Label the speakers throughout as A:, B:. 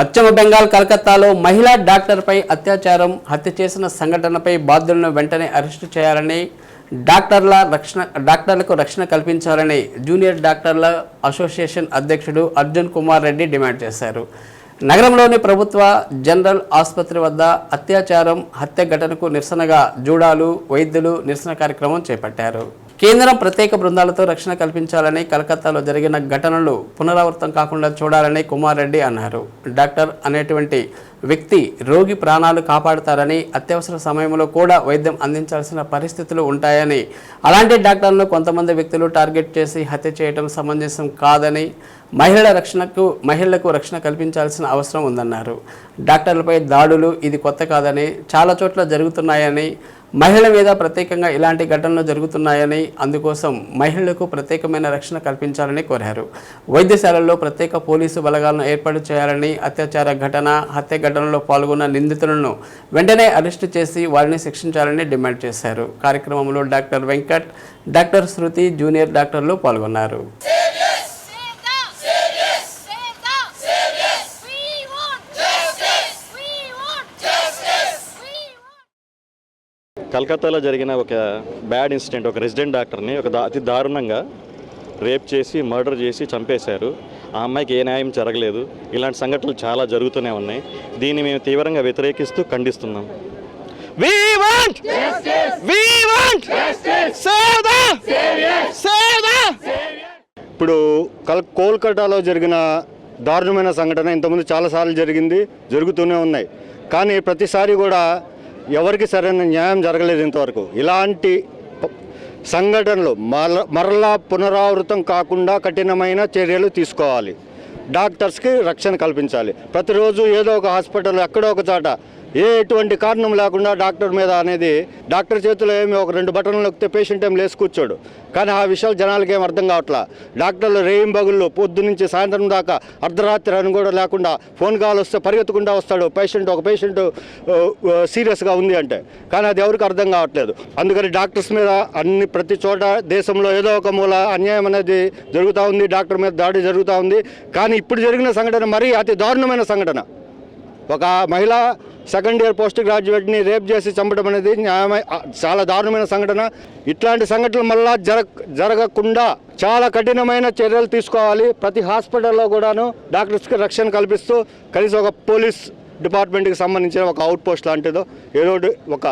A: పశ్చిమ బెంగాల్ కలకత్తాలో మహిళా డాక్టర్పై అత్యాచారం హత్య చేసిన సంఘటనపై బాధ్యులను వెంటనే అరెస్టు చేయాలని డాక్టర్ల రక్షణ డాక్టర్లకు రక్షణ కల్పించాలని జూనియర్ డాక్టర్ల అసోసియేషన్ అధ్యక్షుడు అర్జున్ కుమార్ రెడ్డి డిమాండ్ చేశారు. నగరంలోని ప్రభుత్వ జనరల్ ఆసుపత్రి వద్ద అత్యాచారం హత్య ఘటనకు నిరసనగా జూడాలు వైద్యులు నిరసన కార్యక్రమం చేపట్టారు. కేంద్రం ప్రత్యేక బృందాలతో రక్షణ కల్పించాలని కలకత్తాలో జరిగిన ఘటనలు పునరావృతం కాకుండా చూడాలని కుమార్ రెడ్డి అన్నారు. డాక్టర్ అనేటువంటి వ్యక్తి రోగి ప్రాణాలు కాపాడుతారని అత్యవసర సమయంలో కూడా వైద్యం అందించాల్సిన పరిస్థితులు ఉంటాయని అలాంటి డాక్టర్లను కొంతమంది వ్యక్తులు టార్గెట్ చేసి హత్య చేయడం సమంజసం కాదని మహిళల రక్షణకు మహిళలకు రక్షణ కల్పించాల్సిన అవసరం ఉందన్నారు. డాక్టర్లపై దాడులు ఇది కొత్త కాదని చాలా చోట్ల జరుగుతున్నాయని మహిళల మీద ప్రత్యేకంగా ఇలాంటి ఘటనలు జరుగుతున్నాయని అందుకోసం మహిళలకు ప్రత్యేకమైన రక్షణ కల్పించాలని కోరారు. వైద్యశాలల్లో ప్రత్యేక పోలీసు బలగాలను ఏర్పాటు చేయాలని అత్యాచార ఘటన హత్య ఘటనలో పాల్గొన్న నిందితులను వెంటనే అరెస్టు చేసి వారిని శిక్షించాలని డిమాండ్ చేశారు. కార్యక్రమంలో doctor Venkat doctor Shruti junior డాక్టర్లు పాల్గొన్నారు
B: Save us! Save us! Save us! We want justice! We want justice! We want
C: కలకత్తాలో జరిగిన ఒక బ్యాడ్ ఇన్సిడెంట్ ఒక రెసిడెంట్ డాక్టర్ని ఒక అతి దారుణంగా రేప్ చేసి మర్డర్ చేసి చంపేశారు. ఆ అమ్మాయికి ఏ న్యాయం జరగలేదు. ఇలాంటి సంఘటనలు చాలా జరుగుతూనే ఉన్నాయి. దీన్ని మేము తీవ్రంగా వ్యతిరేకిస్తూ ఖండిస్తున్నాం. We want! We want! Save the Save the
D: ఇప్పుడు కల్ కోల్కతాలో జరిగిన దారుణమైన సంఘటన ఇంతకుముందు చాలాసార్లు జరిగింది జరుగుతూనే ఉన్నాయి. కానీ ప్రతిసారి కూడా ఎవరికి సరైన న్యాయం జరగలేదు ఇంతవరకు. ఇలాంటి సంఘటనలు మరలా పునరావృతం కాకుండా కఠినమైన చర్యలు తీసుకోవాలి. డాక్టర్స్కి రక్షణ కల్పించాలి. ప్రతిరోజు ఏదో ఒక హాస్పిటల్ ఎక్కడో ఒక చోట ఏ ఎటువంటి కారణం లేకుండా డాక్టర్ మీద అనేది డాక్టర్ చేతిలో ఏమి ఒక రెండు బటన్లు నొక్కితే పేషెంట్ ఏం లేచి కూర్చోడు. కానీ ఆ విషయాలు జనాలకి ఏం అర్థం కావట్లా? డాక్టర్లు రేయం బగుళ్ళు పొద్దు నుంచి సాయంత్రం దాకా అర్ధరాత్రి అని కూడా లేకుండా ఫోన్ కాల్ వస్తే పరిగెత్తకుండా వస్తాడు. పేషెంట్ ఒక పేషెంట్ సీరియస్గా ఉంది అంటే. కానీ అది ఎవరికి అర్థం కావట్లేదు. అందుకని డాక్టర్స్ మీద అన్ని ప్రతి చోట దేశంలో ఏదో ఒక మూల అన్యాయం అనేది జరుగుతూ ఉంది. డాక్టర్ మీద దాడి జరుగుతూ ఉంది. కానీ ఇప్పుడు జరిగిన సంఘటన మరీ అతి దారుణమైన సంఘటన. ఒక మహిళ సెకండ్ ఇయర్ పోస్ట్ గ్రాడ్యుయేట్ని రేప్ చేసి చంపడం అనేది న్యాయమై చాలా దారుణమైన సంఘటన. ఇట్లాంటి సంఘటనలు మళ్ళా జరగ జరగకుండా చాలా కఠినమైన చర్యలు తీసుకోవాలి. ప్రతి హాస్పిటల్లో కూడాను డాక్టర్స్కి రక్షణ కల్పిస్తూ కనీసం ఒక పోలీస్ డిపార్ట్మెంట్కి సంబంధించిన ఒక అవుట్ పోస్ట్ లాంటిదో ఏదో ఒక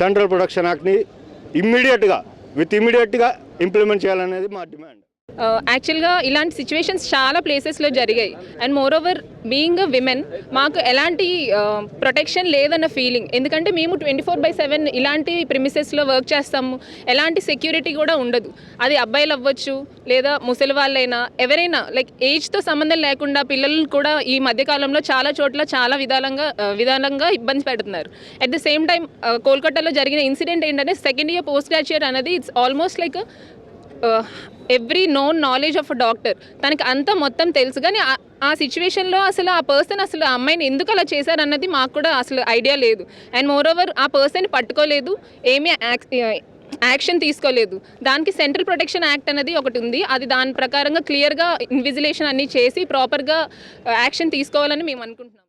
D: సెంట్రల్ ప్రొడక్షన్ యాక్ట్ని ఇమ్మీడియట్గా విత్ ఇమ్మీడియట్గా ఇంప్లిమెంట్ చేయాలనేది మా డిమాండ్.
E: Uh, యాక్చువల్గా ఇలాంటి సిచ్యువేషన్స్ చాలా ప్లేసెస్లో జరిగాయి. And moreover being a women మాకు ఎలాంటి uh, ప్రొటెక్షన్ లేదన్న ఫీలింగ్ ఎందుకంటే మేము ట్వంటీ ఫోర్ బై సెవెన్ ఇలాంటి ప్రిమిసెస్లో వర్క్ చేస్తాము. ఎలాంటి సెక్యూరిటీ కూడా ఉండదు. అది అబ్బాయిలు అవ్వచ్చు లేదా ముసలి వాళ్ళైనా ఎవరైనా లైక్ ఏజ్తో సంబంధం లేకుండా పిల్లలు కూడా ఈ మధ్యకాలంలో చాలా చోట్ల చాలా విధాలంగా uh, విధానంగా ఇబ్బంది పెడుతున్నారు. అట్ ద సేమ్ టైం కోల్కతాలో జరిగిన ఇన్సిడెంట్ ఏంటంటే సెకండ్ ఇయర్ పోస్ట్ గ్రాడ్యుయేట్ అనేది it's almost like every known knowledge of a doctor తనకి అంతా మొత్తం తెలుసు. కానీ ఆ- ఆ సిచ్యువేషన్లో అసలు ఆ పర్సన్ అసలు ఆ అమ్మాయిని ఎందుకు అలా చేశారన్నది మాకు కూడా అసలు ఐడియా లేదు. అండ్ మోర్ ఓవర్ ఆ పర్సన్ పట్టుకోలేదు ఏమీ యాక్షన్ తీసుకోలేదు. దానికి సెంట్రల్ ప్రొటెక్షన్ యాక్ట్ అనేది ఒకటి ఉంది. అది దాని ప్రకారంగా క్లియర్గా ఇన్విజిలేషన్ అన్ని చేసి ప్రాపర్గా యాక్షన్ uh, తీసుకోవాలని మేము అనుకుంటున్నాం.